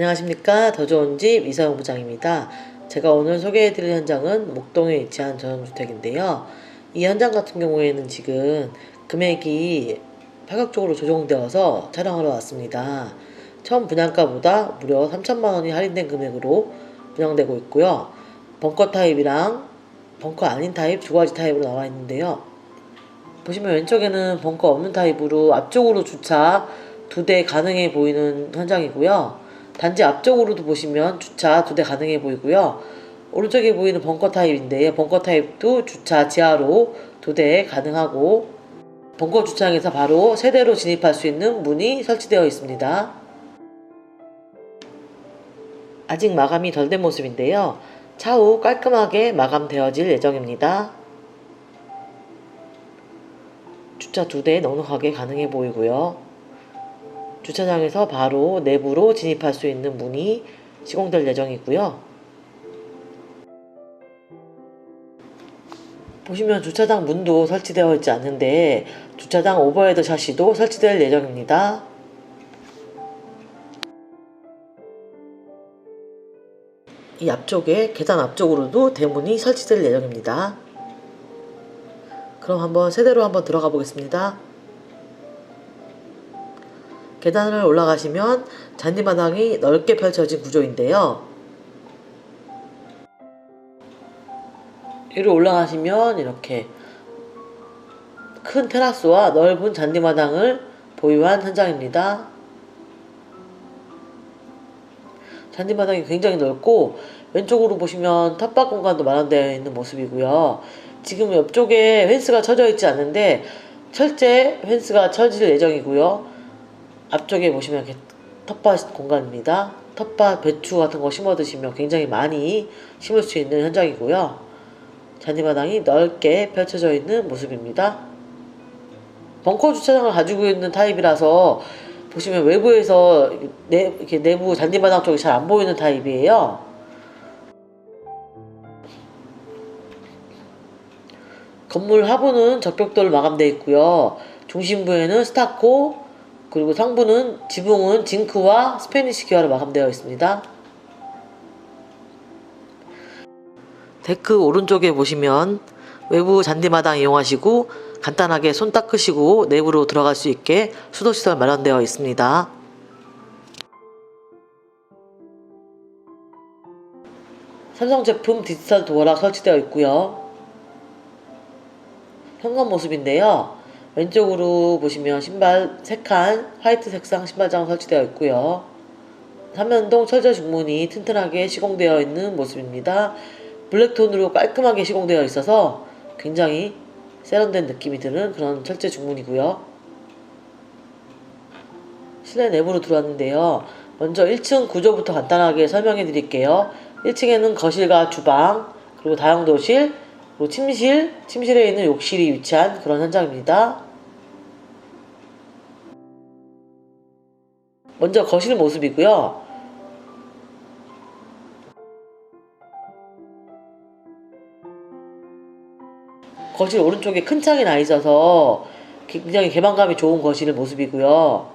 안녕하십니까 더 좋은 집 이서영 부장입니다. 제가 오늘 소개해드릴 현장은 목동에 위치한 전원주택인데요. 이 현장 같은 경우에는 지금 금액이 파격적으로 조정되어서 촬영하러 왔습니다. 처음 분양가보다 무려 3천만 원이 할인된 금액으로 분양되고 있고요. 벙커 타입이랑 벙커 아닌 타입 두 가지 타입으로 나와 있는데요. 보시면 왼쪽에는 벙커 없는 타입으로 앞쪽으로 주차 두 대 가능해 보이는 현장이고요. 단지 앞쪽으로도 보시면 주차 두 대 가능해 보이고요. 오른쪽에 보이는 벙커 타입인데요. 벙커 타입도 주차 지하로 두 대 가능하고 벙커 주차장에서 바로 세대로 진입할 수 있는 문이 설치되어 있습니다. 아직 마감이 덜 된 모습인데요. 차후 깔끔하게 마감되어질 예정입니다. 주차 두 대 넉넉하게 가능해 보이고요. 주차장에서 바로 내부로 진입할 수 있는 문이 시공될 예정이고요. 보시면 주차장 문도 설치되어 있지 않는데 주차장 오버헤드 샤시도 설치될 예정입니다. 이 앞쪽에 계단 앞쪽으로도 대문이 설치될 예정입니다. 그럼 한번 세대로 한번 들어가 보겠습니다. 계단을 올라가시면 잔디마당이 넓게 펼쳐진 구조인데요. 위로 올라가시면 이렇게 큰 테라스와 넓은 잔디마당을 보유한 현장입니다. 잔디마당이 굉장히 넓고 왼쪽으로 보시면 텃밭 공간도 마련되어 있는 모습이고요. 지금 옆쪽에 펜스가 쳐져 있지 않는데 철제 펜스가 쳐질 예정이고요. 앞쪽에 보시면 이렇게 텃밭 공간입니다. 텃밭 배추 같은 거 심어 드시면 굉장히 많이 심을 수 있는 현장이고요. 잔디마당이 넓게 펼쳐져 있는 모습입니다. 벙커 주차장을 가지고 있는 타입이라서 보시면 외부에서 내, 이렇게 내부 잔디마당 쪽이 잘 안 보이는 타입이에요. 건물 하부는 적벽돌로 마감되어 있고요. 중심부에는 스타코, 그리고 상부는 지붕은 징크와 스페니시 기와로 마감되어 있습니다. 데크 오른쪽에 보시면 외부 잔디마당 이용하시고 간단하게 손 닦으시고 내부로 들어갈 수 있게 수도시설 마련되어 있습니다. 삼성 제품 디지털 도어락 설치되어 있고요. 현관 모습인데요. 왼쪽으로 보시면 신발 3칸 화이트 색상 신발장 설치되어 있고요. 삼면동 철제 중문이 튼튼하게 시공되어 있는 모습입니다. 블랙톤으로 깔끔하게 시공되어 있어서 굉장히 세련된 느낌이 드는 그런 철제 중문이고요. 실내 내부로 들어왔는데요. 먼저 1층 구조부터 간단하게 설명해 드릴게요. 1층에는 거실과 주방, 그리고 다용도실, 그리고 침실, 침실에 있는 욕실이 위치한 그런 현장입니다. 먼저 거실 모습이고요. 거실 오른쪽에 큰 창이 나 있어서 굉장히 개방감이 좋은 거실 모습이고요.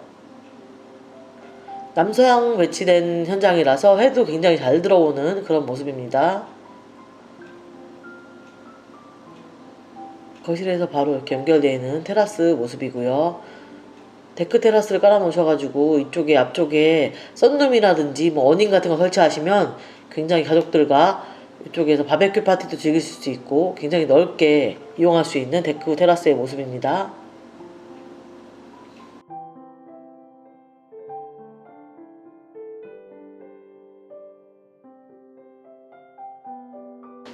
남서양 배치된 현장이라서 해도 굉장히 잘 들어오는 그런 모습입니다. 거실에서 바로 이렇게 연결되어 있는 테라스 모습이고요. 데크 테라스를 깔아 놓으셔가지고 이쪽에 앞쪽에 썬룸이라든지 뭐 어닝 같은 거 설치하시면 굉장히 가족들과 이쪽에서 바베큐 파티도 즐기실 수 있고 굉장히 넓게 이용할 수 있는 데크 테라스의 모습입니다.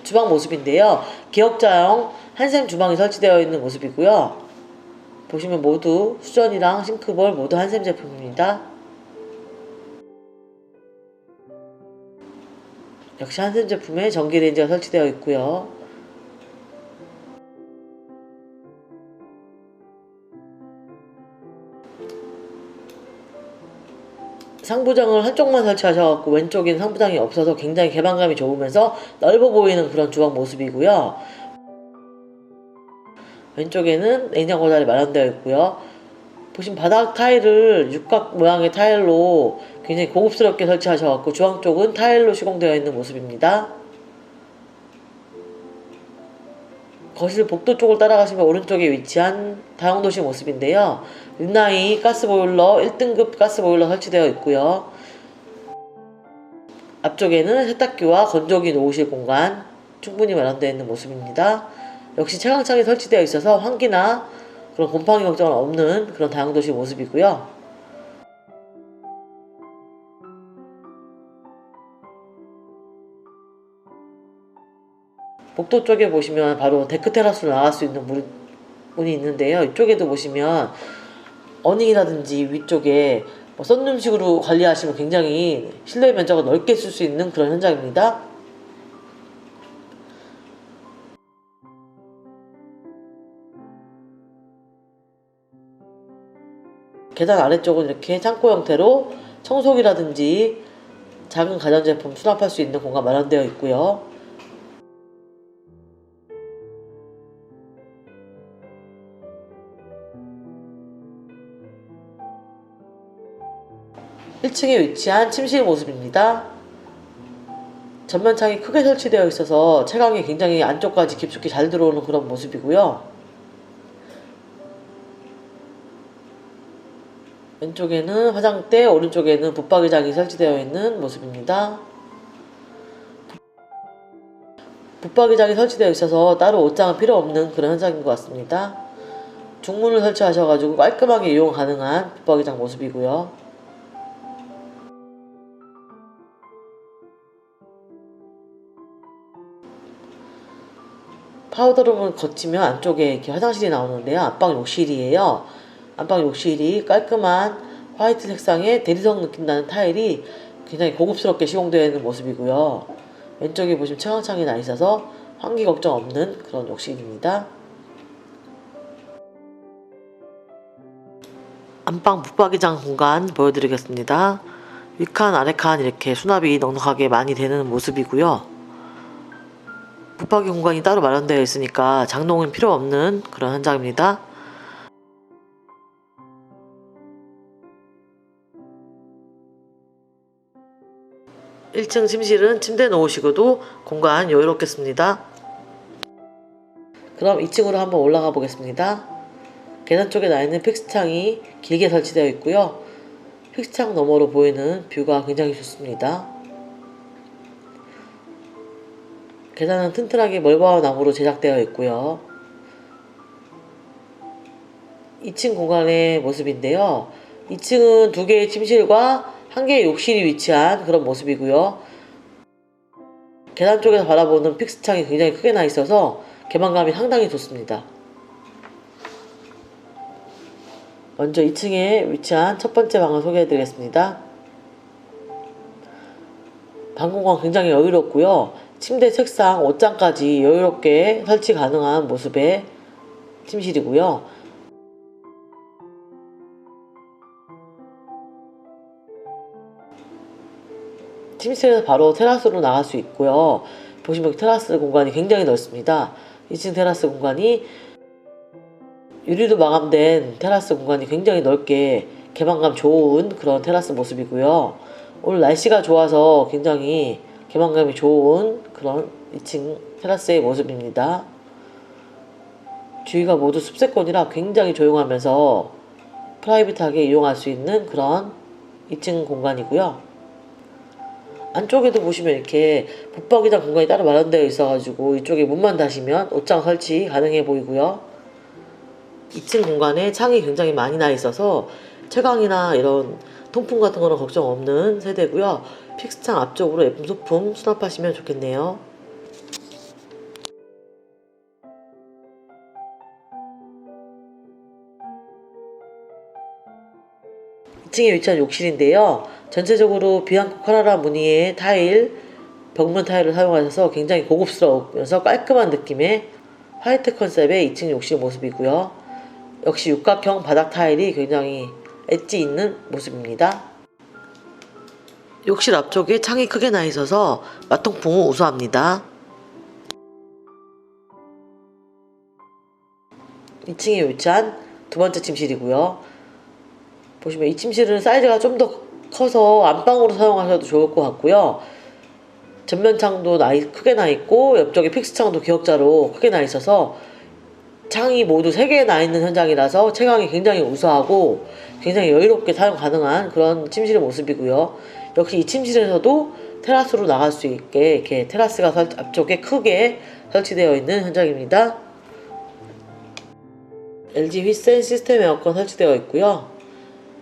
주방 모습인데요. 기역자형 한샘 주방이 설치되어 있는 모습이고요. 보시면 모두 수전이랑 싱크볼 모두 한샘 제품입니다. 역시 한샘 제품에 전기레인지가 설치되어 있고요. 상부장을 한쪽만 설치하셔갖고 왼쪽엔 상부장이 없어서 굉장히 개방감이 좋으면서 넓어 보이는 그런 주방 모습이고요. 왼쪽에는 냉장고 자리 마련되어 있고요. 보신 바닥 타일을 육각 모양의 타일로 굉장히 고급스럽게 설치하셔갖고 주황 쪽은 타일로 시공되어 있는 모습입니다. 거실 복도 쪽을 따라가시면 오른쪽에 위치한 다용도실 모습인데요. 린나이 가스보일러 1등급 가스보일러 설치되어 있고요. 앞쪽에는 세탁기와 건조기 놓으실 공간 충분히 마련되어 있는 모습입니다. 역시 채광창이 설치되어 있어서 환기나 그런 곰팡이 걱정은 없는 그런 다용도실 모습이고요. 복도 쪽에 보시면 바로 데크 테라스로 나갈 수 있는 문, 문이 있는데요. 이쪽에도 보시면 어닝이라든지 위쪽에 뭐 썬룸식으로 관리하시면 굉장히 실내 면적을 넓게 쓸 수 있는 그런 현장입니다. 계단 아래쪽은 이렇게 창고 형태로 청소기라든지 작은 가전제품 수납할 수 있는 공간 마련되어 있고요. 1층에 위치한 침실 모습입니다. 전면창이 크게 설치되어 있어서 채광이 굉장히 안쪽까지 깊숙이 잘 들어오는 그런 모습이고요. 왼쪽에는 화장대, 오른쪽에는 붙박이장이 설치되어 있는 모습입니다. 붙박이장이 설치되어 있어서 따로 옷장은 필요 없는 그런 현장인 것 같습니다. 중문을 설치하셔가지고 깔끔하게 이용 가능한 붙박이장 모습이고요. 파우더룸을 거치면 안쪽에 이렇게 화장실이 나오는데요. 안방 욕실이에요. 안방 욕실이 깔끔한 화이트 색상의 대리석 느낌 나는 타일이 굉장히 고급스럽게 시공되어 있는 모습이고요. 왼쪽에 보시면 채광창이 나 있어서 환기 걱정 없는 그런 욕실입니다. 안방 붙박이장 공간 보여드리겠습니다. 위칸 아래칸 이렇게 수납이 넉넉하게 많이 되는 모습이고요. 붙박이 공간이 따로 마련되어 있으니까 장롱은 필요 없는 그런 현장입니다. 1층 침실은 침대 놓으시고도 공간 여유롭겠습니다. 그럼 2층으로 한번 올라가 보겠습니다. 계단 쪽에 나 있는 픽스창이 길게 설치되어 있고요. 픽스창 너머로 보이는 뷰가 굉장히 좋습니다. 계단은 튼튼하게 멀바와 나무로 제작되어 있고요. 2층 공간의 모습인데요. 2층은 두 개의 침실과 한 개의 욕실이 위치한 그런 모습이고요. 계단 쪽에서 바라보는 픽스창이 굉장히 크게 나 있어서 개방감이 상당히 좋습니다. 먼저 2층에 위치한 첫 번째 방을 소개해 드리겠습니다. 방 공간 굉장히 여유롭고요. 침대, 책상, 옷장까지 여유롭게 설치 가능한 모습의 침실이고요. 침실에서 바로 테라스로 나갈 수 있고요. 보시면 테라스 공간이 굉장히 넓습니다. 2층 테라스 공간이 유리로 마감된 테라스 공간이 굉장히 넓게 개방감 좋은 그런 테라스 모습이고요. 오늘 날씨가 좋아서 굉장히 개방감이 좋은 그런 2층 테라스의 모습입니다. 주위가 모두 숲세권이라 굉장히 조용하면서 프라이빗하게 이용할 수 있는 그런 2층 공간이고요. 안쪽에도 보시면 이렇게 붙박이장 공간이 따로 마련되어 있어가지고 이쪽에 문만 닫으면 옷장 설치 가능해 보이고요. 2층 공간에 창이 굉장히 많이 나 있어서 채광이나 이런 통풍 같은 거는 걱정 없는 세대고요. 픽스창 앞쪽으로 예쁜 소품 수납하시면 좋겠네요. 2층에 위치한 욕실인데요. 전체적으로 비앙코 카라라 무늬의 타일, 벽면 타일을 사용하셔서 굉장히 고급스러우면서 깔끔한 느낌의 화이트 컨셉의 2층 욕실 모습이고요. 역시 육각형 바닥 타일이 굉장히 엣지 있는 모습입니다. 욕실 앞쪽에 창이 크게 나 있어서 마통풍은 우수합니다. 2층에 위치한 두 번째 침실이고요. 보시면 이 침실은 사이즈가 좀 더 커서 안방으로 사용하셔도 좋을 것 같고요. 전면창도 나 있- 크게 나 있고 옆쪽에 픽스창도 기역자로 크게 나 있어서 창이 모두 3개 나 있는 현장이라서 채광이 굉장히 우수하고 굉장히 여유롭게 사용 가능한 그런 침실의 모습이고요. 역시 이 침실에서도 테라스로 나갈 수 있게 이렇게 테라스가 설- 앞쪽에 크게 설치되어 있는 현장입니다. LG 휘센 시스템 에어컨 설치되어 있고요.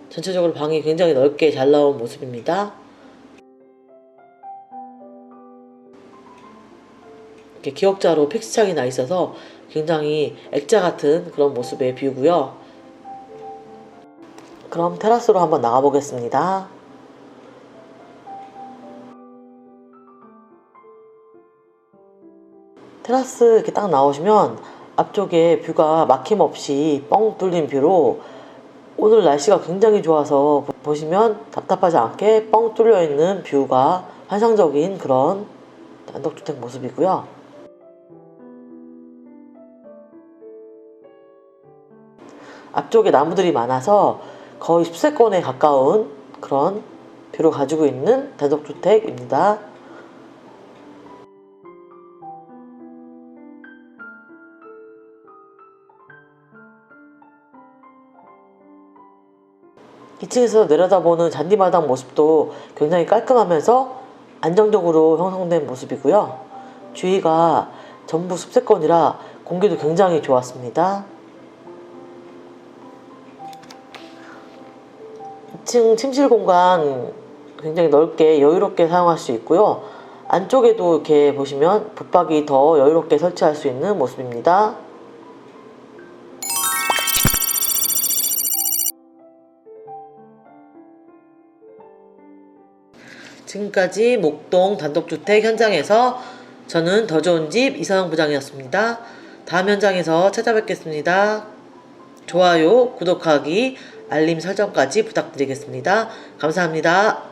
전체적으로 방이 굉장히 넓게 잘 나온 모습입니다. 이렇게 기역자로 픽스창이 나 있어서 굉장히 액자 같은 그런 모습의 뷰고요. 그럼 테라스로 한번 나가 보겠습니다. 테라스 이렇게 딱 나오시면 앞쪽에 뷰가 막힘없이 뻥 뚫린 뷰로 오늘 날씨가 굉장히 좋아서 보- 보시면 답답하지 않게 뻥 뚫려 있는 뷰가 환상적인 그런 단독주택 모습이고요. 앞쪽에 나무들이 많아서 거의 숲세권에 가까운 그런 뷰를 가지고 있는 단독주택입니다. 이층에서 내려다보는 잔디마당 모습도 굉장히 깔끔하면서 안정적으로 형성된 모습이고요. 주위가 전부 숲세권이라 공기도 굉장히 좋았습니다. 2층 침실 공간 굉장히 넓게 여유롭게 사용할 수 있고요. 안쪽에도 이렇게 보시면 붙박이 더 여유롭게 설치할 수 있는 모습입니다. 지금까지 목동 단독주택 현장에서 저는 더 좋은 집 이선영 부장이었습니다. 다음 현장에서 찾아뵙겠습니다. 좋아요, 구독하기, 알림 설정까지 부탁드리겠습니다. 감사합니다.